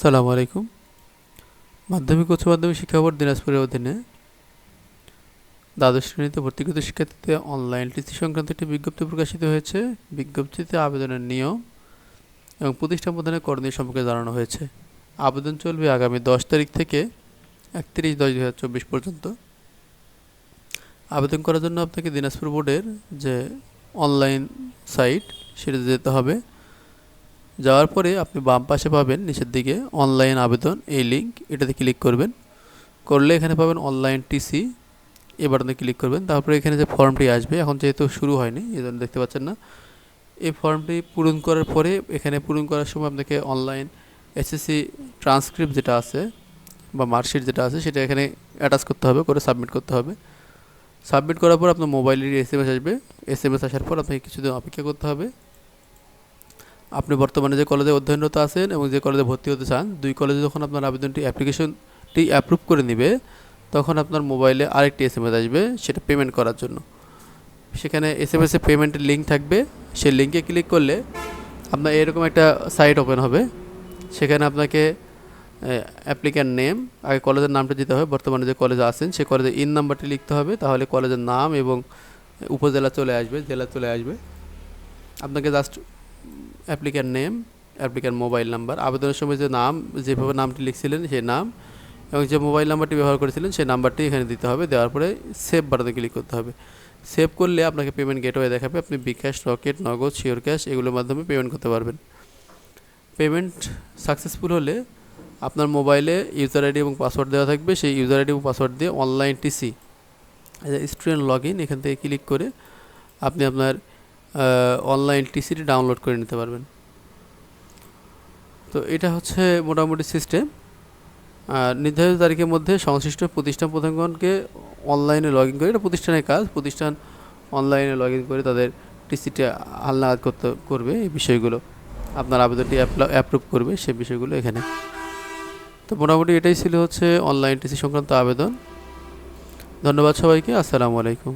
সালামু আলাইকুম। মাধ্যমিক উচ্চ মাধ্যমিক শিক্ষা বোর্ড দিনাজপুরের অধীনে দ্বাদশ শ্রেণীতে ভর্তিগত শিক্ষার্থীদের অনলাইন টিসি সংক্রান্ত একটি বিজ্ঞপ্তি প্রকাশিত হয়েছে। বিজ্ঞপ্তিতে আবেদনের নিয়ম এবং প্রতিষ্ঠান প্রদানের করণীয় সম্পর্কে জানানো হয়েছে। আবেদন চলবে আগামী দশ তারিখ থেকে একত্রিশ দশ দু চব্বিশ পর্যন্ত। আবেদন করার জন্য আপনাকে দিনাজপুর বোর্ডের যে অনলাইন সাইট সেটাতে যেতে হবে। যাওয়ার পরে আপনি বাম পাশে পাবেন নিচের দিকে অনলাইন আবেদন, এই লিঙ্ক এটাতে ক্লিক করবেন। করলে এখানে পাবেন অনলাইন টিসি এই বাটনে ক্লিক করবেন। তারপরে এখানে যে ফর্মটি আসবে, এখন যেহেতু শুরু হয়নি, এই জন্য দেখতে পাচ্ছেন না। এই ফর্মটি পূরণ করার পরে, এখানে পূরণ করার সময় আপনাকে অনলাইন এসএসসি ট্রান্সক্রিপ্ট যেটা আছে বা মার্কশিট যেটা আছে, সেটা এখানে অ্যাটাচ করতে হবে, করে সাবমিট করতে হবে। সাবমিট করার পর আপনার মোবাইলের এস এম এস আসবে। এস এম এস আসার পর আপনাকে কিছুদিন অপেক্ষা করতে হবে। আপনি বর্তমানে যে কলেজে অধ্যয়নরত আছেন এবং যে কলেজে ভর্তি হতে চান, দুই কলেজে যখন আপনার আবেদনটি অ্যাপ্লিকেশনটি অ্যাপ্রুভ করে নেবে, তখন আপনার মোবাইলে আরেকটি এস এম এস আসবে, সেটা পেমেন্ট করার জন্য। সেখানে এস এম এসে পেমেন্টের লিঙ্ক থাকবে। সেই লিঙ্কে ক্লিক করলে আপনার এরকম একটা সাইট ওপেন হবে। সেখানে আপনাকে অ্যাপ্লিক্যান্ট নেম আগে কলেজের নামটা দিতে হবে। বর্তমানে যে কলেজে আছেন সেই কলেজের ইন নাম্বারটি লিখতে হবে। তাহলে কলেজের নাম এবং উপজেলা চলে আসবে, জেলা চলে আসবে। আপনাকে just applicant name, applicant mobile number, আবেদনের সময় যে নাম, যেভাবে নামটি লিখছিলেন সেই নাম এবং যে মোবাইল নাম্বারটি ব্যবহার করেছিলেন সেই নাম্বারটি এখানে দিতে হবে, দেওয়ার পরে সেভ বাটনে ক্লিক করতে হবে। সেভ করলে আপনাকে পেমেন্ট গেটওয়ে দেখাবে, আপনি bKash Rocket Nagad sure cash এগুলোর মাধ্যমে পেমেন্ট করতে পারবেন। পেমেন্ট সাকসেসফুল হলে আপনার মোবাইলে ইউজার আইডি এবং পাসওয়ার্ড দেওয়া থাকবে, সেই ইউজার আইডি এবং পাসওয়ার্ড দিয়ে online TC student log in এখান থেকে ক্লিক করে আপনি আপনার অনলাইন টিসিটি ডাউনলোড করে নিতে পারবেন। তো এটা হচ্ছে মোটামুটি সিস্টেম আর নির্ধারিত তারিখের মধ্যে সংশ্লিষ্ট প্রতিষ্ঠান প্রধানগণকে অনলাইনে লগ ইন করে, এটা প্রতিষ্ঠানের কাজ। প্রতিষ্ঠান অনলাইনে লগ ইন করে তাদের টিসিটি হালনাগাদ করতে, করবে এই বিষয়গুলো। আপনার আবেদনটি অ্যাপ্রুভ করবে সে বিষয়গুলো এখানে। তো মোটামুটি এটাই ছিল হচ্ছে অনলাইন টিসি সংক্রান্ত আবেদন। ধন্যবাদ সবাইকে। আসসালামু আলাইকুম।